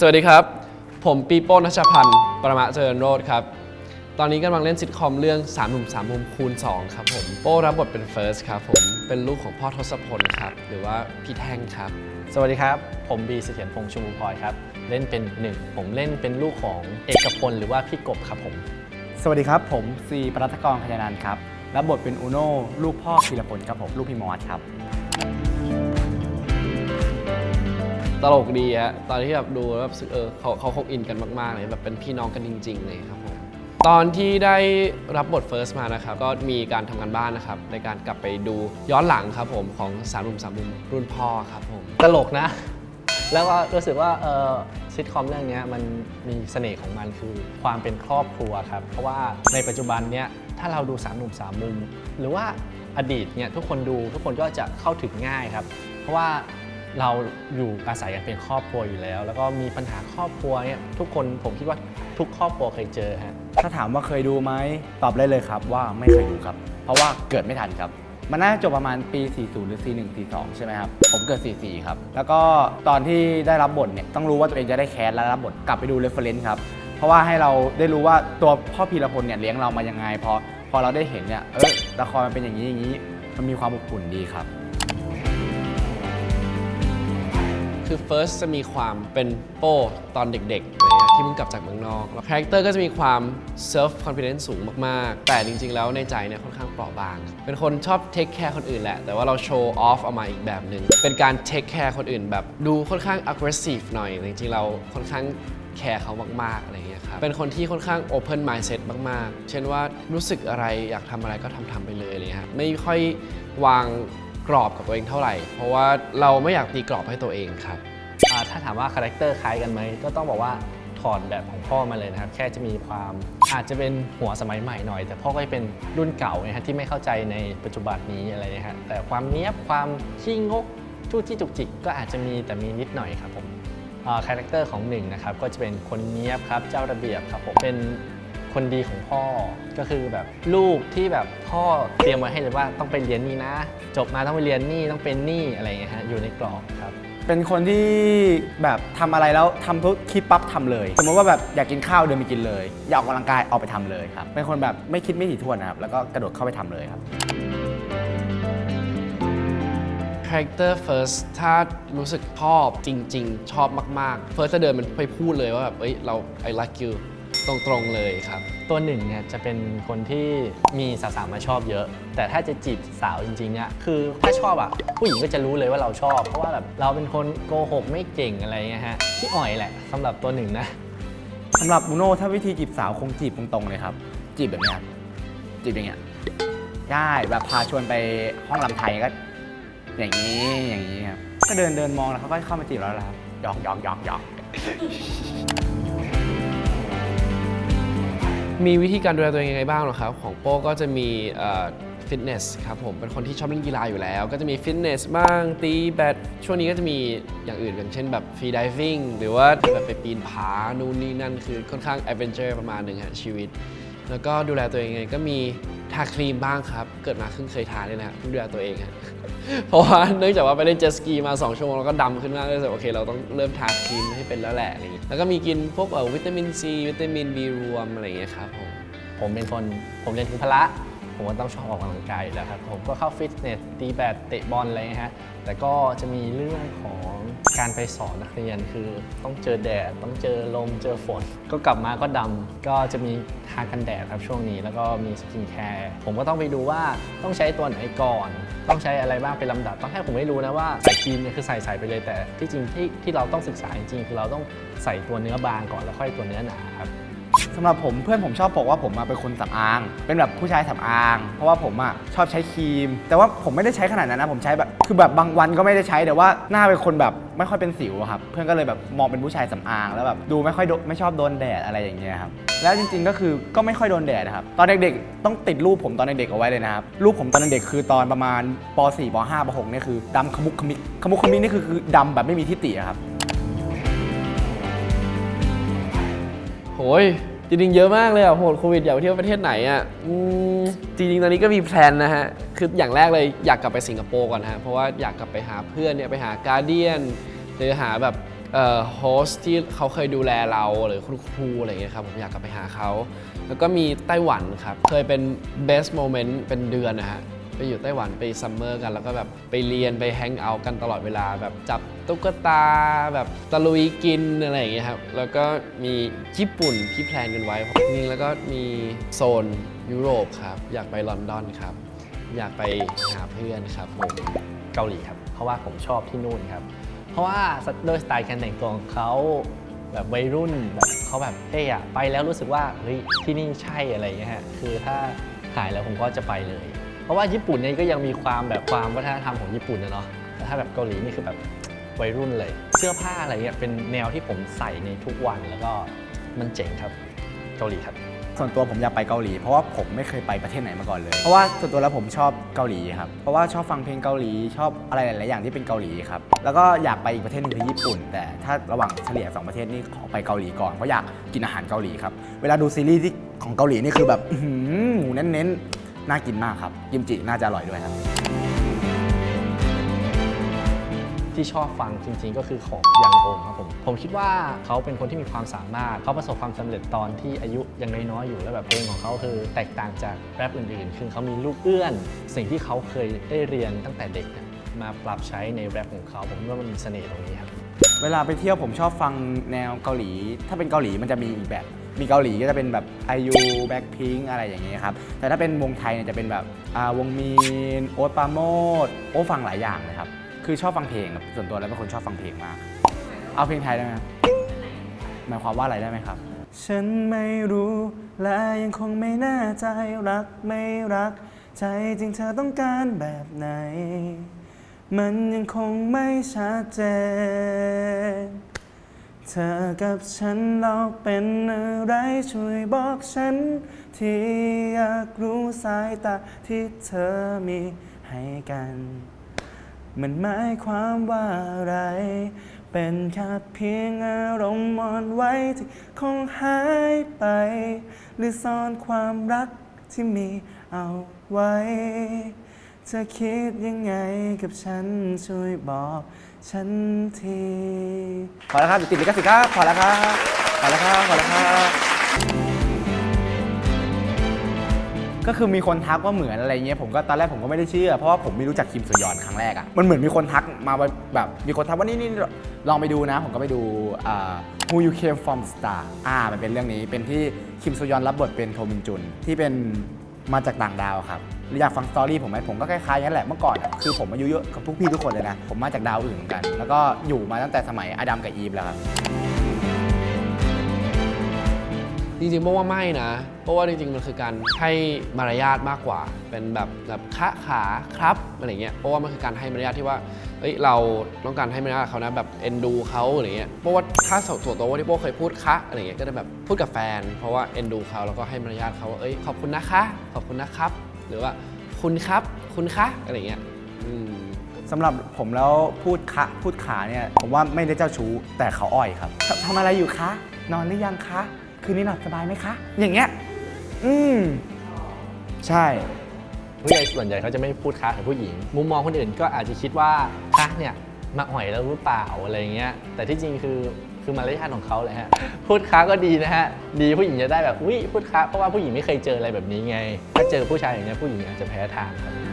สวัสดีครับ ผมปีโป้นัชพันธ์ ประมาเจริญโรธครับ ตอนนี้กำลังเล่นซิทคอมเรื่อง3หนุ่ม3มุมคูณ 2 ครับผม โป้รับบทเป็นเฟิร์สครับผม เป็นลูกของพ่อทศพลครับ หรือว่าพี่แท่งครับ สวัสดีครับ ผมบีเสถียรพงษ์ชมพูพลอยครับ เล่นเป็นหนึ่ง ผมเล่นเป็นลูกของเอกพลหรือว่าพี่กบครับผม สวัสดีครับ ผมซีปรัตกรขยานันท์ครับ รับบทเป็นอูโน่ลูกพ่อพีรพลครับผม ลูกพี่มอสครับ ตลกดีฮะตอนที่แบบดูแล้วแบบรู้สึกเออเขาเขาคงอินกันมากๆเลยแบบเป็นพี่น้องกันจริง ๆ เลยครับผมตอนที่ได้รับบทเฟิร์สมานะครับ ก็มีการทำกันบ้านนะครับ ในการกลับไปดูย้อนหลังครับผมของสามหนุ่มสามมุมรุ่นพ่อครับผม ตลกนะ แล้วก็รู้สึกว่าเออซิทคอมเรื่องเนี้ยมันมีเสน่ห์ของมันคือความเป็นครอบครัวครับ เพราะว่าในปัจจุบันเนี้ยถ้าเราดูสามหนุ่มสามมุม หรือว่าอดีตเนี่ยทุกคนดูทุกคนก็จะเข้าถึงง่ายครับ เพราะว่า เราอยู่อาศัยกันเป็นครอบครัวอยู่แล้ว แล้วก็มีปัญหาครอบครัวเนี่ยทุกคนผมคิดว่าทุกครอบครัวเคยเจอฮะถ้าถามว่าเคยดูไหมตอบได้เลยครับว่าไม่เคยดูครับ เพราะว่าเกิดไม่ทันครับ มันน่าจะจบประมาณปี 40 หรือ 41 42 ใช่ไหมครับ ผมเกิด 44 ครับ แล้วก็ตอนที่ได้รับบทเนี่ยต้องรู้ว่าตัวเองจะได้แคสและรับบทกลับไปดูเรฟเฟรนซ์ครับเพราะว่าให้เราได้รู้ว่าตัวพ่อพีรพลเนี่ยเลี้ยงเรามายังไงพอพอเราได้เห็นเนี่ยเออละครมันเป็นอย่างนี้อย่างนี้มันมีความอบอุ่นดีครับ คือ First จะมีความเป็นโป้ตอนเด็กๆอะไรเงี้ยที่เพิ่งกลับจากเมืองนอกแล้วคาแรคเตอร์ก็จะมีความ self confidence สูงมากๆ แต่จริงๆ แล้วในใจเนี่ยค่อนข้างเปราะบาง เป็นคนชอบ take care คนอื่นแหละ แต่ว่าเราโชว์ off ออกมาอีกแบบหนึ่งเป็นการ take care คนอื่นแบบดูค่อนข้าง aggressive หน่อยแต่จริงๆ เราค่อนข้างแคร์เขามาก ๆ อะไรเงี้ยครับ เป็นคนที่ค่อนข้าง open mindset มาก ๆ เช่นว่ารู้สึกอะไรอยากทำอะไรก็ทำทำไปเลยอะไรเลยครับไม่ค่อยวาง กรอบกับตัวเองเท่าไหร่ เพราะว่าเราไม่อยากตีกรอบให้ตัวเองครับ อ่าถ้าถามว่าคาแรคเตอร์คล้ายกันไหมก็ต้องบอกว่าถอดแบบของพ่อมาเลยนะครับ แค่จะมีความอาจจะเป็นหัวสมัยใหม่หน่อย แต่พ่อก็จะเป็นรุ่นเก่านะฮะที่ไม่เข้าใจในปัจจุบันนี้อะไรนะฮะแต่ความเนี้ยบความขี้งกจู้จี้จุกจิกก็อาจจะมีแต่มีนิดหน่อยครับผมคาแรคเตอร์ของหนึ่งนะครับก็จะเป็นคนเนี้ยบครับเจ้าระเบียบครับผมเป็น คนดีของพ่อ ก็คือแบบลูกที่แบบพ่อเตรียมไว้ให้เลยว่าต้องไปเรียนนี่นะ จบมาต้องไปเรียนนี่ต้องเป็นนี่อะไรอย่างเงี้ยฮะอยู่ในกรอบครับ เป็นคนที่แบบทำอะไรแล้วทำปุ๊บคิดปั๊บทำเลย สมมติว่าแบบอยากกินข้าวเดินไปกินเลย อยากออกกำลังกายออกไปทำเลยครับ เป็นคนแบบไม่คิดไม่ถี่ถ้วนนะครับ แล้วก็กระโดดเข้าไปทำเลยครับ Character First ถ้ารู้สึกชอบจริง ๆ ชอบมาก ๆ First จะเดินมันไปพูดเลยว่าแบบเอ้ยเรา I like you ตรงๆเลยครับ ตัวหนึ่งเนี่ยจะเป็นคนที่มีสาวๆมาชอบเยอะ แต่ถ้าจะจีบสาวจริงๆเนี่ยคือถ้าชอบอะผู้หญิงก็จะรู้เลยว่าเราชอบ เพราะว่าแบบเราเป็นคนโกหกไม่เก่งอะไรเงี้ยฮะที่อ่อยแหละสำหรับตัวหนึ่งนะสำหรับบูโน่ถ้าวิธีจีบสาวคงจีบตรงๆเลยครับ จีบแบบเนี้ยครับจีบอย่างเงี้ยได้แบบพาชวนไปห้องลำไทยก็ อย่างนี้อย่างนี้ครับก็เดินเดินมองแล้วเขาก็เข้ามาจีบเราแล้วครับหยอกหยอกหยอกหยอก มีวิธีการดูแลตัวเองยังไงบ้างหรอครับ ของโป้ก็จะมีฟิตเนสครับผมเป็นคนที่ชอบเล่นกีฬาอยู่แล้ว ก็จะมีฟิตเนสบ้างตีแบดช่วงนี้ก็จะมีอย่างอื่นอย่างเช่นแบบฟรีดิฟิ่งหรือว่าแบบไปปีนผานู่นนี่นั่นคือค่อนข้างแอดเวนเจอร์ประมาณหนึ่งฮะชีวิต แล้วก็ดูแลตัวเองยังไงก็มี ทาครีมบ้างครับ เกิดมาเพิ่งเคยทาเลยนะเพิ่งดูแลตัวเองฮะเพราะว่าเนื่องจากว่าไปเล่นเจ็ตสกีมา 2 ชั่วโมงแล้วก็ดำขึ้นมากเลยรู้สึกโอเคเราต้องเริ่มทาครีมให้เป็นแล้วแหละอะไรอย่างงี้แล้วก็มีกินพวกเอ่อวิตามินซีวิตามินบีรวมอะไรอย่างเงี้ยครับผมผมเป็นคนผมเรียนถึงพละ ผมก็ต้องชอบออกกำลังกายอยู่แล้วครับผมก็เข้าฟิตเนสตีแบดเตะบอลอะไรเงี้ยฮะแต่ก็จะมีเรื่องของการไปสอนนักเรียนคือต้องเจอแดด ต้องเจอลมเจอฝน ก็กลับมาก็ดำก็จะมีทากันแดดครับช่วงนี้แล้วก็มีสกินแคร์ผมก็ต้องไปดูว่าต้องใช้ตัวไหนก่อน ต้องใช้อะไรบ้างเป็นลำดับตองให้ผมไม่รู้นะว่าใส่ครีมเนี่ยคือใส่ใส่ไปเลยแต่ที่จริงที่ที่เราต้องศึกษาจริงๆคือเราต้องใส่ตัวเนื้อบางก่อนแล้วค่อยตัวเนื้อหนาครับ สำหรับผมเพื่อนผมชอบบอกว่าผมอะเป็นคนสำอาง เป็นแบบผู้ชายสำอาง เพราะว่าผมอะชอบใช้ครีม แต่ว่าผมไม่ได้ใช้ขนาดนั้นนะผมใช้แบบคือแบบบางวันก็ไม่ได้ใช้แต่ว่าหน้าเป็นคนแบบไม่ค่อยเป็นสิวอะครับเพื่อนก็เลยแบบมองเป็นผู้ชายสำอางแล้วแบบดูไม่ค่อยโดไม่ชอบโดนแดดอะไรอย่างเงี้ยครับแล้วจริงๆก็คือก็ไม่ค่อยโดนแดดนะครับตอนเด็กๆต้องติดรูปผมตอนเด็กๆเอาไว้เลยนะครับรูปผมตอนเด็กๆคือตอนประมาณป .4 ป .5 ป .6 เนี่ยคือดำขมุกขมิกขมุกขมิกนี่คือคือดำแบบไม่มีที่ติอะครับ โหย จริงๆเยอะมากเลยอะโหดโควิดอยากไปเที่ยวประเทศไหนอะอืมจริงๆตอนนี้ก็มีแพลนนะฮะ คืออย่างแรกเลยอยากกลับไปสิงคโปร์ก่อนฮะเพราะว่าอยากกลับไปหาเพื่อนเนี่ยไปหาการเดียนหรือหาแบบโฮสที่เขาเคยดูแลเราหรือคุณครูอะไรอย่างเงี้ยครับผมอยากกลับไปหาเขา แล้วก็มีไต้หวันครับ เคยเป็น best moment เป็นเดือนนะฮะ ไปอยู่ไต้หวันไปซัมเมอร์กัน แล้วก็แบบไปเรียนไปแฮงเอาท์กันตลอดเวลา แบบจับตุ๊กตา แบบตะลุยกินอะไรอย่างเงี้ยครับ แล้วก็มีญี่ปุ่นที่แพลนกันไว้จริงแล้วก็มีโซนยุโรปครับ อยากไปลอนดอนครับ อยากไปหาเพื่อนครับผมเกาหลีครับ เพราะว่าผมชอบที่นู่นครับ เพราะว่าด้วยสไตล์การแต่งตัวของเขาแบบวัยรุ่นแบบเขาแบบเท่อะไปแล้วรู้สึกว่าเฮ้ยที่นี่ใช่อะไรอย่างเงี้ยฮะคือถ้าหายแล้วผมก็จะไปเลย เพราะว่าญี่ปุ่นเนี่ยก็ยังมีความแบบความวัฒนธรรมของญี่ปุ่นนะเนาะแต่ถ้าแบบเกาหลีนี่คือแบบวัยรุ่นเลย เสื้อผ้าอะไรเงี้ยเป็นแนวที่ผมใส่ในทุกวันแล้วก็มันเจ๋งครับเกาหลีครับ ส่วนตัวผมอยากไปเกาหลี เพราะว่าผมไม่เคยไปประเทศไหนมาก่อนเลย เพราะว่าส่วนตัวแล้วผมชอบเกาหลีครับ เพราะว่าชอบฟังเพลงเกาหลีชอบอะไรหลายๆอย่างที่เป็นเกาหลีครับ แล้วก็อยากไปอีกประเทศหนึงคือญี่ปุ่น แต่ถ้าระหว่างเฉลี่ยสองประเทศนี่ขอไปเกาหลีก่อนเพราะอยากกินอาหารเกาหลีครับ เวลาดูซีรีส์ที่ของเกาหลีนี่คือแบบอื้อหือหมูเน้นๆ น่ากินมากครับกิมจิน่าจะอร่อยด้วยครับ ที่ชอบฟังจริง ๆ ก็คือของยังโอมครับผม ผมคิดว่าเขาเป็นคนที่มีความสามารถ เขาประสบความสำเร็จตอนที่อายุยังน้อยๆอยู่แล้วแบบเพลงของเขาคือแตกต่างจากแรปอื่นๆ คือเขามีลูกเอื้อน สิ่งที่เขาเคยได้เรียนตั้งแต่เด็กเนี่ยมาปรับใช้ในแรปของเขา ผมว่ามันมีเสน่ห์ตรงนี้ครับ เวลาไปเที่ยวผมชอบฟังแนวเกาหลี ถ้าเป็นเกาหลีมันจะมีอีกแบบ มีเกาหลีก็จะเป็นแบบ IU Blackpink อะไรอย่างเงี้ยครับ แต่ถ้าเป็นวงไทยเนี่ยจะเป็นแบบอ่าวงมีน โอ๊ตปราโมดโอ้ฟังหลายอย่างเลยครับ คือชอบฟังเพลงส่วนตัวแล้วเป็นคนชอบฟังเพลงมาก เอาเพลงไทยได้ไหมหมายความว่าอะไรได้ไหมครับ ฉันไม่รู้และยังคงไม่แน่ใจรักไม่รัก ใจจริงเธอต้องการแบบไหน มันยังคงไม่ชัดเจน เธอกับฉันเราเป็นอะไรช่วยบอกฉัน ที่อยากรู้สายตาที่เธอมีให้กัน มันหมายความว่าอะไร เป็นแค่เพียงอารมณ์อ่อนไหวที่คงหายไป หรือซ่อนความรักที่มีเอาไว้ เธอคิดยังไงกับฉันช่วยบอกฉันทีพอแล้วครับเดี๋ยวติดลิขสิทธิ์ครับพอแล้วครับพอแล้วครับพอแล้วครับก็คือมีคนทักว่าเหมือนอะไรเงี้ยผมก็ตอนแรกผมก็ไม่ได้เชื่อ เพราะว่าผมไม่รู้จักคิมสุยอนครั้งแรกอะมันเหมือนมีคนทักมาแบบมีคนทักว่านี่นี่ลองไปดูนะ ผมก็ไปดูอ่า Who You Came From Star อ่ามันเป็นเรื่องนี้เป็นที่คิมสุยอนรับบทเป็นโทมินจุนที่เป็นมาจากต่างดาวครับ อยากฟังสตอรี่ผมไหมผมก็คล้ายๆกันแหละเมื่อก่อนอะคือผมอายุเยอะกับพวกพี่ทุกคนเลยนะ ผมมาจากดาวอื่นเหมือนกัน แล้วก็อยู่มาตั้งแต่สมัยอดัมกับอีฟแล้วครับ จริงๆเพราะว่าไม่นะ เพราะว่าจริงๆ มันคือการให้มารยาทมากกว่า เป็นแบบแบบคะขาครับอะไรเงี้ย เพราะว่ามันคือการให้มารยาทที่ว่า เอ้ยเราต้องการให้มารยาทเขานะแบบเอ็นดูเขาอะไรเงี้ย เพราะว่าถ้าส่วนตัวว่าที่โป้เคยพูดคะอะไรเงี้ยก็จะแบบพูดกับแฟน เพราะว่าเอ็นดูเขาแล้วก็ให้มารยาทเขาว่าเอ้ยขอบคุณนะคะ ขอบคุณนะครับ หรือว่าคุณครับคุณคะอะไรเงี้ยอืมสำหรับผมแล้วพูดคะพูดขาเนี่ย ผมว่าไม่ได้เจ้าชู้แต่เขาอ้อยครับททำอะไรอยู่คะ นอนหรือยังคะ คืนนี้หลับสบายไหมคะ อย่างเงี้ย อืม ใช่ ผู้ใหญ่ส่วนใหญ่เขาจะไม่พูดค้ากับผู้หญิง มุมมองคนอื่นก็อาจจะคิดว่าค้าเนี่ยมาอ่อยแล้วหรือเปล่าอะไรเงี้ยแต่ที่จริงคือ คือมารยาทของเขาเลยฮะพูดค้าก็ดีนะฮะดีผู้หญิงจะได้แบบอุ้ยพูดค้าเพราะว่าผู้หญิงไม่เคยเจออะไรแบบนี้ไง ถ้าเจอผู้ชายอย่างเงี้ยผู้หญิงอาจจะแพ้ทางครับ